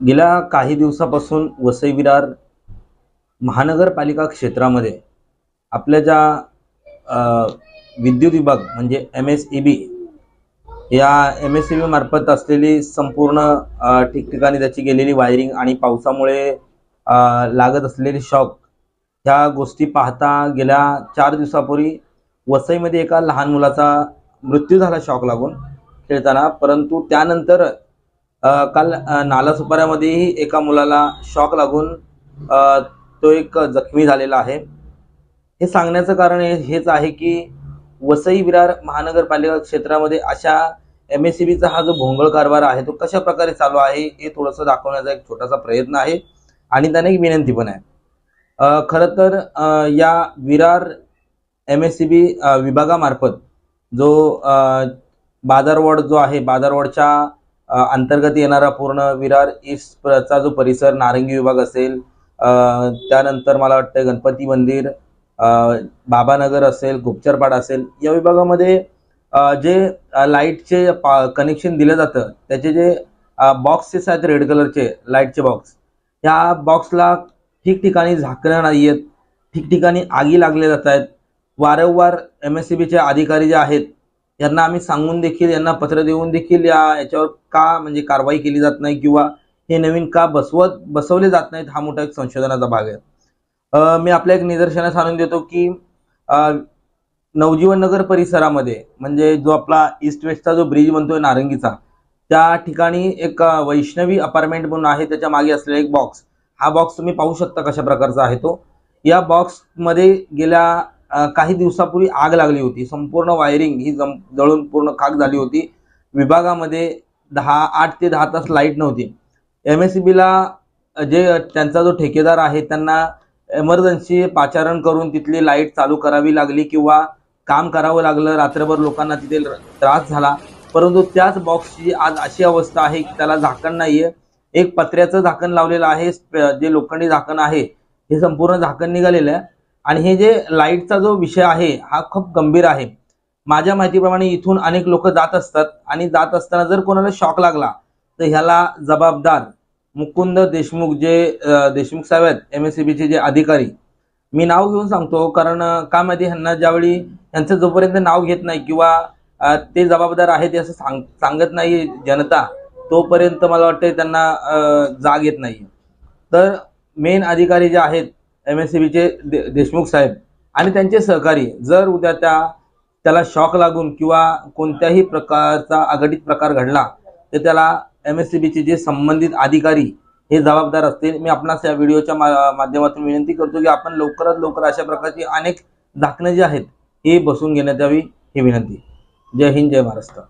गेल्या काही दिवसापासून वसई विरार महानगरपालिका क्षेत्रामध्ये आपल्या ज्या विद्युत विभाग म्हणजे एम एस ई बी या एम एस ई बी मार्फत असलेली संपूर्ण ठिकठिकाणी त्याची गेलेली वायरिंग आणि पावसामुळे लागत असलेली शॉक ह्या गोष्टी पाहता गेल्या चार दिवसापूर्वी वसईमध्ये एका लहान मुलाचा मृत्यू झाला शॉक लागून खेळताना. परंतु त्यानंतर काल नालासुपाऱ्यामध्येही एका मुलाला शॉक लागून तो एक जखमी झालेला आहे. हे सांगण्याचं कारण हे- हेच आहे की वसई विरार महानगरपालिका क्षेत्रामध्ये अशा एम एस सी बीचा हा जो भोंगळ कारभार आहे तो कशा प्रकारे चालू आहे हे थोडंसं दाखवण्याचा एक छोटासा प्रयत्न आहे आणि त्याने एक विनंती पण आहे. खरं तर या Virar M S C B विभागामार्फत जो बाजारवाड जो आहे बाजारवाडच्या अंतर्गत येणारा पूर्ण विरार ईस्टचा जो परिसर नारंगी विभाग असेल त्यानंतर मला वाटतं गणपती मंदिर बाबानगर असेल गुप्चरपाड असेल या विभागामध्ये जे लाईटचे पा कनेक्शन दिलं जातं त्याचे जे बॉक्सेस आहेत रेड कलरचे लाईटचे बॉक्स या बॉक्सला ठिकठिकाणी झाकणं नाही आहेत ठिकठिकाणी आगी लागल्या जात आहेत वारंवार एम एस सी बीचे अधिकारी जे आहेत यांना आम्ही सांगून देखील यांना पत्र देऊन देखील या याच्यावर का म्हणजे कारवाई केली जात नाही किंवा हे नवीन का बसवत बसवले जात नाहीत हा मोठा एक संशोधनाचा भाग आहे. मी आपल्या एक निदर्शनास आणून देतो की नवजीवन नगर परिसरामध्ये म्हणजे जो आपला ईस्ट वेस्टचा जो ब्रिज बनतोय नारंगीचा त्या ठिकाणी एक वैष्णवी अपार्टमेंट म्हणून आहे त्याच्यामागे असलेला एक बॉक्स हा बॉक्स तुम्ही पाहू शकता कशा प्रकारचा आहे तो. या बॉक्समध्ये गेल्या काही दिवसापूर्वी आग लागली होती. संपूर्ण वायरिंग ही जम जळून पूर्ण खाक झाली होती. विभागामध्ये दहा आठ ते दहा तास लाइट नव्हती. एम एस सी बीला जे त्यांचा जो ठेकेदार आहे त्यांना एमर्जन्सी पाचारण करून तिथली लाइट चालू करावी लागली किंवा काम करावं लागलं. रात्रभर लोकांना तिथे त्रास झाला. परंतु त्याच बॉक्सची आज अशी अवस्था आहे की त्याला झाकण नाहीये. एक पत्र्याचं झाकण लावलेलं आहे. स्प- जे लोखंडी झाकण आहे हे संपूर्ण झाकण निघालेलं आहे. आणि हे जे लाईटचा जो विषय आहे हा खूप गंभीर आहे. माझ्या माहितीप्रमाणे इथून अनेक लोक जात असतात आणि जात असताना जर कोणाला शॉक लागला तर ह्याला जबाबदार मुकुंद देशमुख जे देशमुख साहेब आहेत एम एस सी बीचे जे अधिकारी. मी नाव घेऊन सांगतो कारण का माहिती ह्यांना ज्यावेळी यांचं जोपर्यंत नाव घेत नाही किंवा ते जबाबदार आहेत असं सांग सांगत नाही जनता तोपर्यंत मला वाटतं त्यांना जाग येत नाही तर मेन अधिकारी जे आहेत एम एस सी बीचे दे, देशमुख साहेब आणि त्यांचे सहकारी. जर उद्या त्या त्याला शॉक लागून किंवा कोणत्याही प्रकारचा अघटित प्रकार घडला तर त्याला एम एस सी बीचे जे संबंधित अधिकारी हे जबाबदार असतील. मी आपणास या व्हिडिओच्या माध्यमातून विनंती करतो की आपण लवकरात लवकर अशा प्रकारची अनेक झाकणं जी आहेत हे बसून घेण्यात यावी ही विनंती. जय हिंद जय महाराष्ट्र.